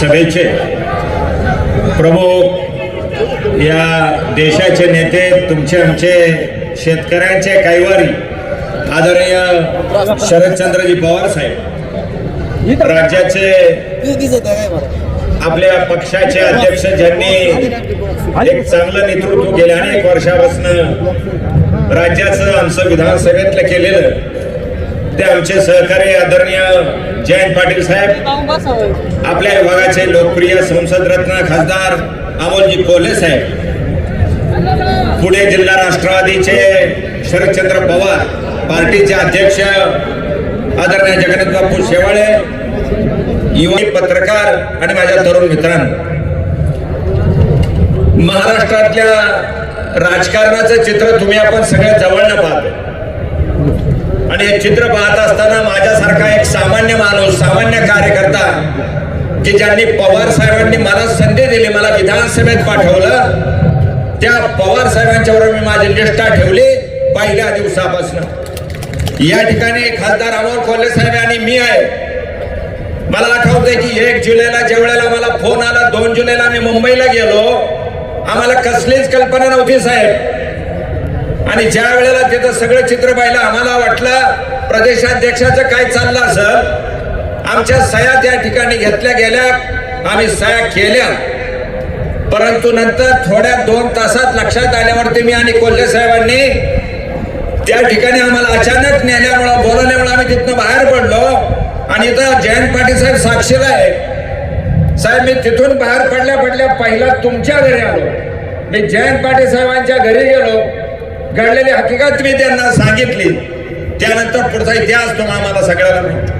सभेचे प्रमुख या देशाचे नेते तुमचे आमचे शेतकऱ्यांचे कैवारी आदरणीय शरदचंद्रजी पवार साहेब राज्याचे आपल्या पक्षाचे अध्यक्ष ज्यांनी एक चांगलं नेतृत्व गेल्या अनेक वर्षापासून राज्याचं आमचं विधानसभेतलं केलेलं ते आमचे सहकारी आदरणीय जयंत पाटील साहेब आपल्या विभागाचे लोकप्रिय संसद रत्न खासदार अमोलजी कोल्हे साहेब पुणे जिल्हा राष्ट्रवादीचे शरदचंद्र पवार पार्टीचे अध्यक्ष आदरणीय जगन्नाथ बापू शेवाळे युवा पत्रकार आणि माझ्या तरुण मित्रांनो. महाराष्ट्रातल्या राजकारणाचं चित्र तुम्ही आपण जवळ जवळनं पाहतो. आणि हे चित्र पाहत असताना माझ्यासारखा एक सामान्य माणूस सामान्य कार्यकर्ता की ज्यांनी पवार साहेबांनी मला संधी दिली मला विधानसभेत पाठवलं त्या पवार साहेबांच्यावर मी माझी निष्ठा ठेवली पहिल्या दिवसापासून. या ठिकाणी खासदार अमोल खोले साहेब आणि मी आहे. मला आठवतंय की एक जुलैला जेवढ्याला मला फोन आला दोन जुलैला मी मुंबईला गेलो. आम्हाला कसलीच कल्पना नव्हती साहेब. आणि ज्या वेळेला तिथं सगळं चित्र पाहिलं आम्हाला वाटलं प्रदेशाध्यक्षाचं काय चाललं असं आमच्या सया त्या ठिकाणी घेतल्या गेल्या आम्ही सया केल्या. परंतु नंतर थोड्या दोन तासात लक्षात आल्यावरती मी आणि कोल्हे साहेबांनी त्या ठिकाणी आम्हाला अचानक नेल्यामुळं बोलवल्यामुळं आम्ही तिथनं बाहेर पडलो. आणि इथं जयंत पाटील साहेब साक्षीला आहे. साहेब मी तिथून बाहेर पडल्या पडल्या पहिला तुमच्या घरी आलो. मी जयंत पाटील साहेबांच्या घरी गेलो. घडलेली हकीकत मी त्यांना सांगितली. त्यानंतर पुढचा इतिहास तो आम्हाला सगळ्याला माहिती.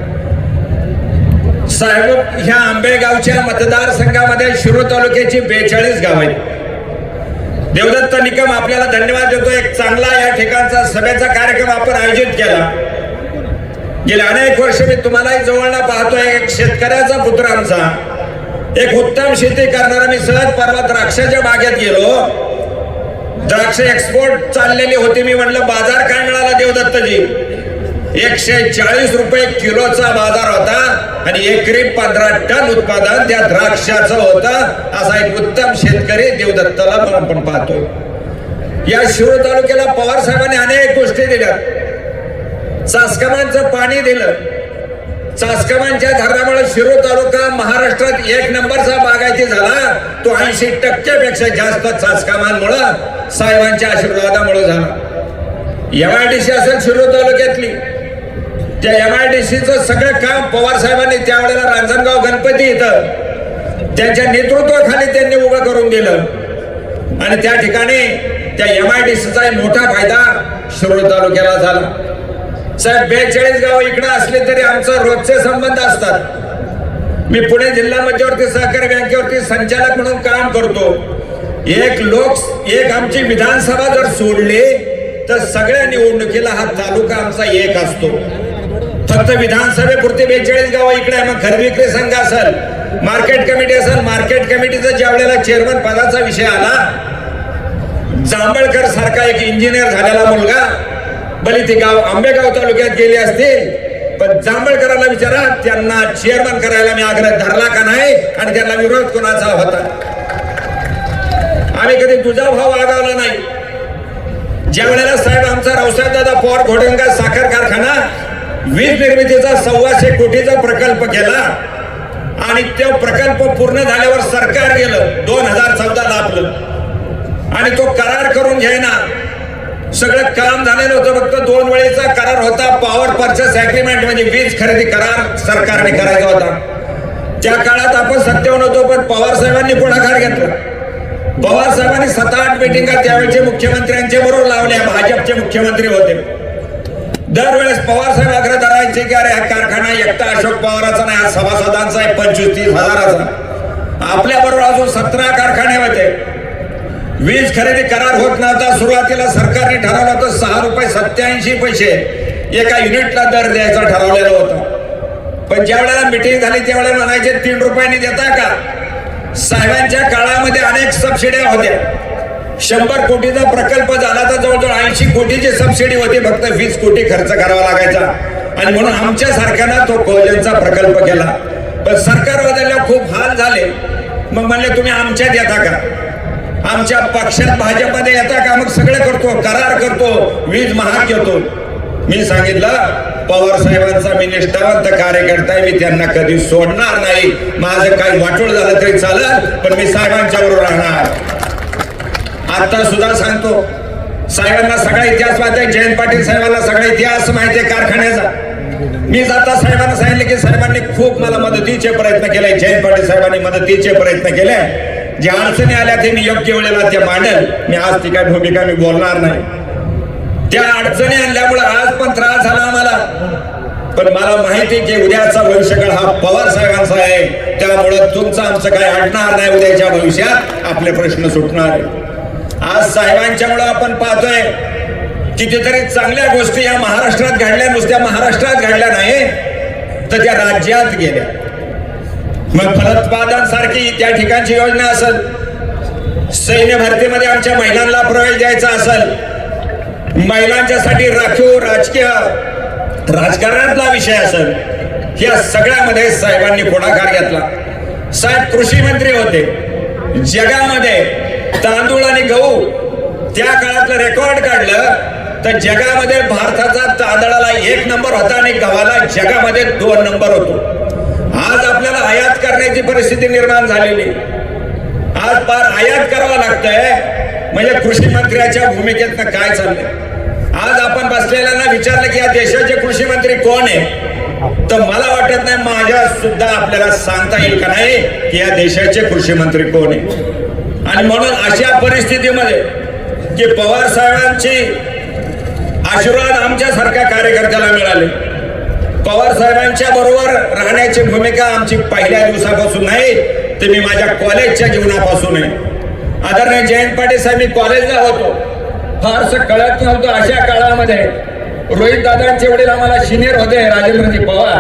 साहेब ह्या आंबेगावच्या मतदारसंघामध्ये शिरू तालुक्याची बेचाळीस गाव आहेत. देवदत्त निकम आपल्याला धन्यवाद देतो. एक चांगला या ठिकाणचा सभेचा कार्यक्रम आपण आयोजित केला. गेल्या अनेक वर्ष मी तुम्हालाही जवळला पाहतोय. एक शेतकऱ्याचा पुत्र आमचा. एक उत्तम शेती करणारा मी सहज परवा द्राक्षाच्या बागेत गेलो. द्राक्ष एक्सपोर्ट चाललेली होती. मी म्हटलं बाजार काय मिळाला देवदत्तजी? एकशे चाळीस रुपये किलोचा बाजार होता आणि एकरी पंधरा टन उत्पादन त्या द्राक्षाचं होतं असा एक उत्तम शेतकरी देवदत्ताला पण आपण पाहतोय या शिरो तालुक्याला पवार साहेबांनी अनेक गोष्टी दिल्या. सासकमांचं पाणी दिलं. चासकमांच्या धरणामुळे शिरो तालुका महाराष्ट्रात एक नंबरचा बागायती झाला. तो ऐंशी टक्क्यापेक्षा जास्त चासकामांमुळं साहेबांच्या आशीर्वादामुळे झाला. एम आय डी सी असेल शिरो तालुक्यातली. त्या एम आय डी सीचं सगळं काम पवार साहेबांनी त्यावेळेला रांजणगाव गणपती इथं त्यांच्या नेतृत्वाखाली त्यांनी उभं करून दिलं. आणि त्या ठिकाणी त्या एम आय डी सीचा मोठा फायदा शिरोळ तालुक्याला झाला. साहेब बेचाळीस गाव इकडे असले तरी आमचा रोजचे संबंध असतात. मी पुणे जिल्हा मध्यवर्ती सहकारी बँकेवरती संचालक म्हणून काम करतो. एक लोक एक आमची विधानसभा जर सोडली तर सगळ्या निवडणुकीला हा तालुका आमचा एक असतो. फक्त विधानसभेपुरती बेचाळीस गाव इकडे आहे. मग खरेदी विक्री संघ असेल मार्केट कमिटी असेल मार्केट कमिटीचा ज्या वेळेला चेअरमन पदाचा विषय आला जांभळकर सारखा एक इंजिनियर झालेला मुलगा भले ते गाव आंबेगाव तालुक्यात गेली असतील. पण जांभळकरांना विचारा त्यांना चेअरमन करायला मी आग्रह धरला का नाही? आणि त्यांना विरोध कोणाचा होता? आम्ही कधी तुझा भाव आगावला नाही. ज्या वेळेला साहेब आमचा रावसाहेब दादा पवार घोडंगा साखर कारखाना वीज निर्मितीचा सव्वाशे कोटीचा प्रकल्प केला आणि तो प्रकल्प पूर्ण झाल्यावर सरकार गेलं दोन हजार चौदा आपलं. आणि तो करार करून घ्यायना. सगळं काम झालेलं होतं. फक्त दोन वेळेचा करार होता. पॉवर पर्चेस अग्रीमेंट म्हणजे वीज खरेदी करार सरकारने करायचा होता. त्या काळात आपण सत्तेवर होतो पण पवार साहेबांनी पुढाकार घेतला. पवार साहेबांनी सात आठ मिटिंगा त्यावेळेचे मुख्यमंत्र्यांच्या बरोबर लावल्या. भाजपचे मुख्यमंत्री होते. दरवेळेस पवार साहेब आग्रह धरायचे की अरे हा कारखाना एकटा अशोक पवाराचा नाही हा सभासदांचा आहे पंचवीस तीस हजाराचा. आपल्या बरोबर अजून सतरा कारखाने होते. वीज खरेदी करार होत नव्हता. सुरुवातीला सरकारने ठरवलं होतं सहा रुपये सत्याऐंशी पैसे एका युनिटला दर द्यायचा ठरवलेला होता. पण ज्या वेळेला मिटिंग झाली त्यावेळेला म्हणायचे तीन रुपयांनी देता का? साहेबांच्या काळामध्ये अनेक सबसिड्या होत्या. शंभर कोटीचा प्रकल्प झाला तर जवळजवळ ऐंशी कोटीची सबसिडी होती फक्त वीस कोटी खर्च करावा लागायचा. आणि म्हणून आमच्या सारख्यानं तो कोयल्यांचा प्रकल्प केला. पण सरकार बदलल्यावर खूप हाल झाले. मग म्हणले तुम्ही आमच्यात येता का? आमच्या पक्षात भाजपमध्ये येता का? मग सगळं करतो करार करतो. वीज महाग घेतो मी सांगितलं पवार साहेबांचा मी निष्ठावंत कार्यकर्ता आहे मी त्यांना कधी सोडणार नाही. माझं काही वाटोळ झालं तरी चालत पण मी साहेबांच्या बरोबर राहणार. आता सुद्धा सांगतो साहेबांना सगळा इतिहास माहिती आहे जयंत पाटील साहेबांना सगळा इतिहास माहिती आहे कारखान्याचा. मी जाता साहेबांना सांगितले की साहेबांनी खूप मला मदतीचे प्रयत्न केले जयंत पाटील साहेबांनी मदतीचे प्रयत्न केले. ज्या अडचणी आल्या ते मी योग्य वेळेला ते मांडल मी आज ती काय भूमिका मी बोलणार नाही. त्या अडचणी आणल्यामुळे आज पण त्रास झाला आम्हाला. पण मला माहिती आहे की उद्याचा भविष्यकाळ हा पवार साहेबांचा आहे. त्यामुळं तुमचं आमचं काय अडणार नाही उद्याच्या भविष्यात. आपले प्रश्न सुटणार आहे आज साहेबांच्यामुळं आपण पाहतोय कितीतरी चांगल्या गोष्टी या महाराष्ट्रात घडल्या नुसत्या महाराष्ट्रात घडल्या नाही तर त्या राज्यात गेल्या. मग फलोत्पादन सारखी त्या ठिकाणची योजना असेल सैन्य भरतीमध्ये आमच्या महिलांना प्रवेश द्यायचा असेल महिलांच्यासाठी राखीव राजकीय राजकारणातला विषय असेल या सगळ्यामध्ये साहेबांनी पुढाकार घेतला. साहेब कृषी मंत्री होते. जगामध्ये तांदूळ आणि गहू त्या काळातलं रेकॉर्ड काढलं तर जगामध्ये भारताचा तांदळाला एक नंबर होता आणि गव्हाला जगामध्ये दोन नंबर होतो. आज आपल्याला आयात करण्याची परिस्थिती निर्माण झालेली. आज फार आयात करावं लागतंय. म्हणजे कृषी मंत्र्याच्या भूमिकेतनं काय चाललंय? आज आपण बसलेल्यांना विचारलं की या देशाचे कृषी मंत्री कोण आहे? तर मला वाटत नाही माझ्या सुद्धा आपल्याला सांगता येईल का नाही की या देशाचे कृषी मंत्री कोण आहे? आणि म्हणून अशा परिस्थितीमध्ये की पवार साहेबांची आशीर्वाद आमच्यासारख्या कार्यकर्त्याला मिळाले. पवार साहेबांच्या बरोबर राहण्याची भूमिका आमची पहिल्या दिवसापासून नाही ते मी माझ्या कॉलेजच्या जीवनापासून आहे. आदरणीय जयंत पाटील साहेब मी कॉलेजला होतो. फारसं कळत नव्हतं अशा काळामध्ये. रोहित दादांचे वडील आम्हाला सिनियर होते राजेंद्रजी पवार.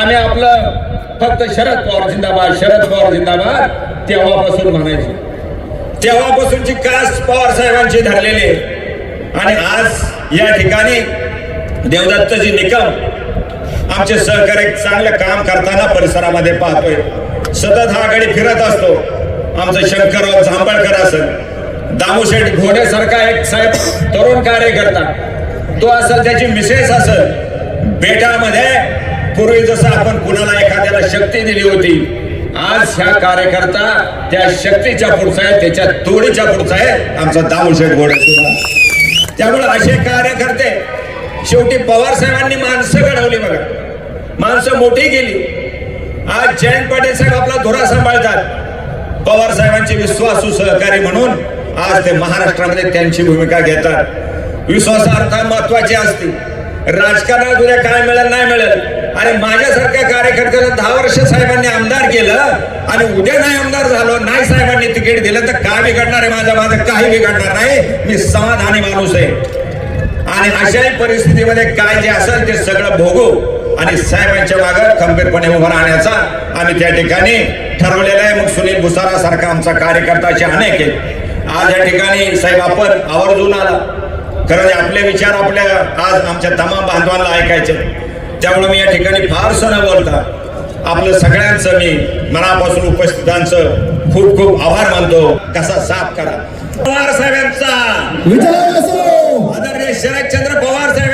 आम्ही आपलं फक्त शरद पवार जिंदाबाद शरद पवार जिंदाबाद तेव्हापासून म्हणायचो. तेव्हापासूनची कास पवार साहेबांची धरलेली आणि आज या ठिकाणी देवदत्तजी निकम आमचे सहकारी चांगलं काम करताना परिसरामध्ये पाहतोय. सतत हा गडी फिरत असतो. आमचं शंकरराव झांबळकर असेल. दामूशेठ घोडेसारखा एक साहेब तरुण कार्यकर्ता. तो असेल त्याची मिसेस असेल. बेटामध्ये पूर्वी जसं आपण कुणाला एखाद्याला शक्ती दिली होती आज ह्या कार्यकर्ता त्या शक्तीच्या पुढचा आहे त्याच्या तोडीच्या पुढचा आहे आमचा दामूशेठ घोडे त्यामुळे असे कार्यकर्ते शेवटी पवार साहेबांनी माणसं घडवली बघा. माणसं मोठी गेली आज जयंत पाटील साहेब आपला धोरा सांभाळतात. पवार साहेबांचे विश्वासू सहकारी म्हणून आज ते महाराष्ट्रामध्ये त्यांची भूमिका घेतात. विश्वासार्थ महत्वाची असते. राजकारणात उद्या काय मिळेल नाही मिळेल? अरे माझ्यासारख्या कार्यकर्त्याला दहा वर्ष साहेबांनी आमदार केलं आणि उद्या नाही आमदार झालो नाही साहेबांनी तिकीट दिलं तर काय बिघडणार आहे माझ्या माझं काही बिघडणार नाही. मी समाधानी माणूस आहे. आणि अशाही परिस्थितीमध्ये काय जे असेल ते सगळं भोगू. आणि साहेबांच्या मागे खंबीरपणे उभं राहण्याचा आम्ही त्या ठिकाणी ठरवलेलं आहे. मग सुनील भुसारा सारखा आमचा कार्यकर्ता असे अनेक आहेत. आज या ठिकाणी साहेब आपण आवर्जून आला. खरं आपले विचार आपल्या आज आमच्या तमाम बांधवांना ऐकायचे. त्यामुळे मी या ठिकाणी फारसं न बोलता आपलं सगळ्यांचं मी मनापासून उपस्थितांचं खूप खूप आभार मानतो. कसा साफ करा. पवार साहेबांचा. शरदचंद्र पवार असो